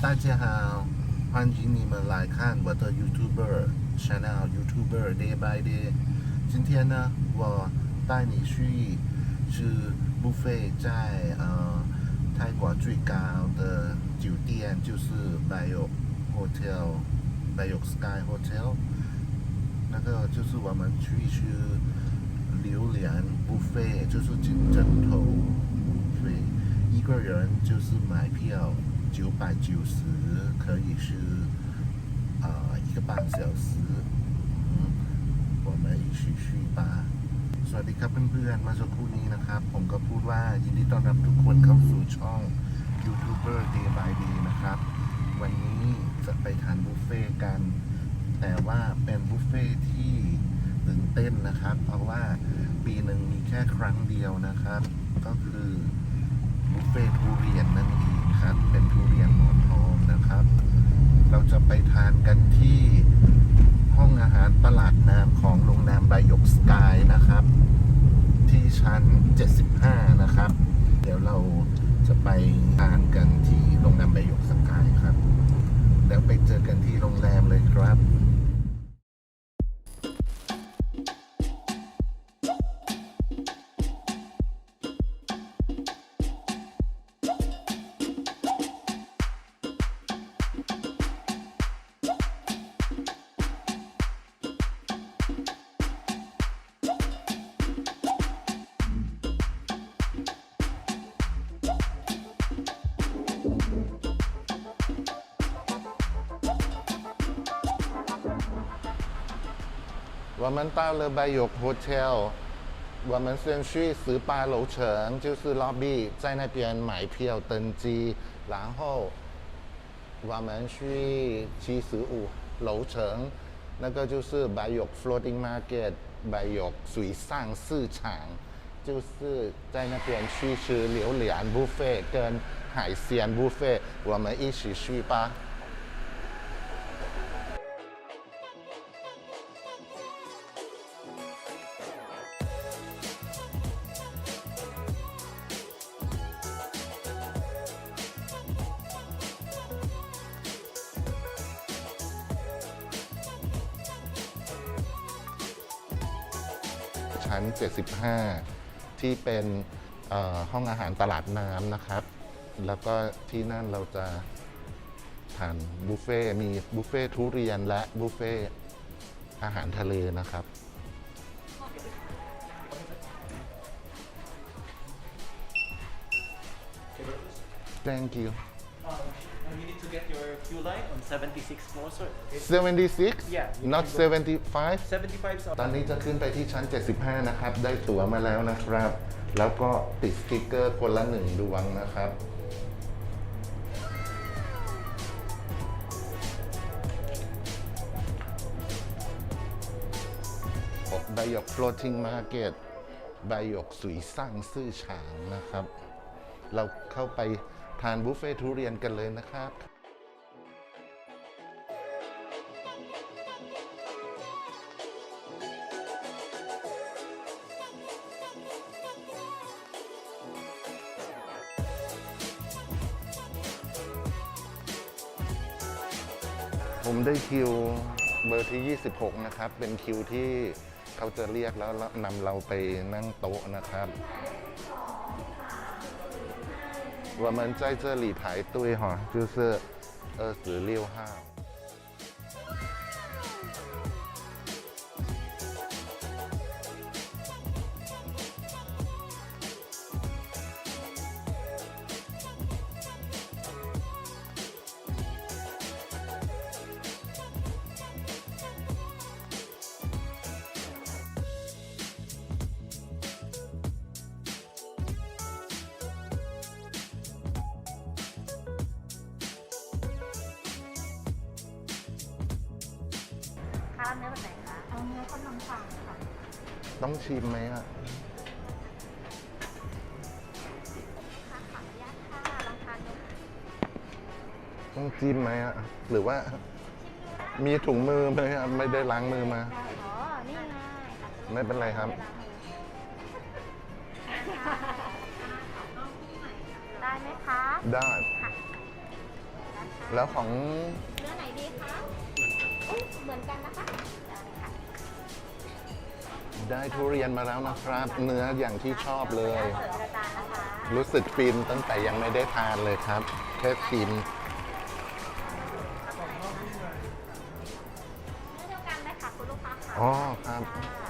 大家好，欢迎你们来看我的 YouTuber channel YouTuber Day by Day。今天呢，我带你去吃 buffet，在呃泰国最高的酒店就是 Bayo Hotel Bayo Sky Hotel。那个就是我们去吃榴莲 buffet，就是金针头所以一个人就是买票九百九十，可以是啊、呃一个半小时。嗯，我们一起去吧。สวัสดีครับเพื่อนๆเมื่อสักครู่นี้นะครับ ผมก็พูดว่ายินดีต้อนรับทุกคนเข้าสู่ช่องยูทูบเบอร์ Day by Day นะครับ วันนี้จะไปทานบุฟเฟ่ต์กัน แต่ว่าเป็นบุฟเฟ่ต์ที่ตื่นเต้นนะครับ เพราะว่าปีหนึ่งมีแค่ครั้งเดียวนะครับ ก็คือบุฟเฟ่ต์ทุเรียนนั่นเอง ครับ เป็นทุเรียนหมอนทองนะครับ เราจะไปทานกันที่ห้องอาหารตลาดน้ำของโรงแรมบายกสกายนะครับ ที่ชั้น 75 นะครับ เดี๋ยวเราจะไปทานกันที่โรงแรมบายกสกายครับ แล้วไปเจอกันที่โรงแรมเลยครับ 我们到了百友 Hotel，我们先去十八楼层，就是 lobby，在那边买票登记，然后我们去七十五楼层，那个就是百友 Floating Market，百友水上市场，就是在那边去吃榴莲 buffet 跟海鲜 buffet，我们一起去吧。 ชั้น 75 ที่เป็นห้องอาหารตลาดน้ำนะครับ แล้วก็ที่นั่นเราจะทานบุฟเฟ่ต์มีบุฟเฟ่ต์ทุเรียนและบุฟเฟ่ต์อาหารทะเลนะครับ Thank you Um, and you need to get your fuel line on 76 floor, sir. Okay. 76 Yeah, you not can go- 75 75 is ตอนนี้จะขึ้นไปที่ชั้น 75 นะครับ ได้ตั๋วมาแล้วนะครับ แล้วก็ติดสติกเกอร์คนละหนึ่งดวงนะครับ ใบหยก floating market ใบหยกสุยสร้างซื่อฉางนะครับ เราเข้าไปทานบุฟเฟ่ทุเรียนกันเลยนะครับ ผมได้คิวเบอร์ที่ 26 นะครับ เป็นคิวที่เขาจะเรียกแล้วนำเราไปนั่งโต๊ะนะครับ我们在这里排队哈，就是二十六号。 ข้าวเนื้อแบบไหนคะเอาเนื้อต้มน้ำปลาค่ะต้องชิมไหมอะค่ะขออนุญาตค่ะลองทานดูต้องจิ้มไหมอะหรือว่ามีถุงมือไหมอะไม่ได้ล้างมือมา ได้อ๋อนี่ไงไม่เป็นไรครับ ได้ไหมคะได้ ค่ะได้ค่ะแล้วของเนื้อไหนดีคะอุ๊ย เหมือนกันนะคะได้ค่ะได้ทุเรียนมาแล้วนะครับ เนื้ออย่างที่ชอบเลยเสิร์ฟกระจานนะคะรู้สึกฟินตั้งแต่ยังไม่ได้ทานเลยครับแค่ชิมเนื้อเดียวกันไหมคะคุณลูกค้าค่ะอ๋อครับ ค่ะ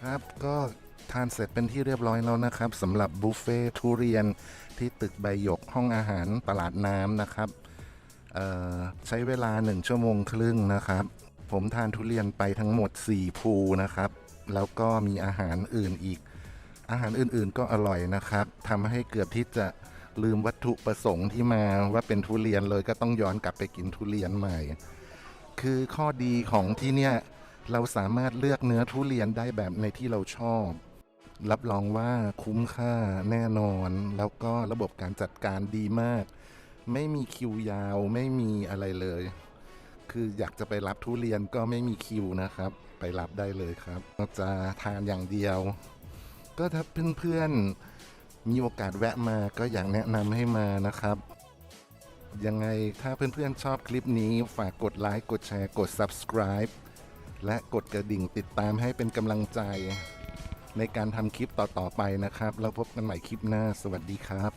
ครับก็ทานเสร็จเป็นที่เรียบร้อยแล้วนะครับสำหรับบุฟเฟ่ทุเรียนที่ตึกใบหยกห้องอาหารตลาดน้ำนะครับใช้เวลา 1 ชั่วโมงครึ่งนะครับ ผมทานทุเรียนไปทั้งหมด 4 ภูนะครับ แล้วก็มีอาหารอื่นอีก อาหารอื่นๆก็อร่อยนะครับทำให้เกือบที่จะลืมวัตถุประสงค์ที่มาว่าเป็นทุเรียนเลยก็ต้องย้อนกลับไปกินทุเรียนใหม่ คือข้อดีของที่เนี่ย เราสามารถเลือกเนื้อทุเรียนได้แบบในที่เราชอบ รับรองว่าคุ้มค่าแน่นอน แล้วก็ระบบการจัดการดีมาก ไม่มีคิวยาวไม่มีอะไรเลย คืออยากจะไปรับทุเรียนก็ไม่มีคิวนะครับ ไปรับได้เลยครับจะทานอย่างเดียว ก็ถ้าเพื่อนๆมีโอกาสแวะมาก็อยากแนะนำให้มานะครับยังไงถ้าเพื่อนๆชอบคลิปนี้ฝากกดไลค์ กดแชร์ กด subscribe และกดกระดิ่งติดตามให้เป็นกำลังใจในการทำคลิปต่อๆไปนะครับ แล้วพบกันใหม่คลิปหน้า สวัสดีครับ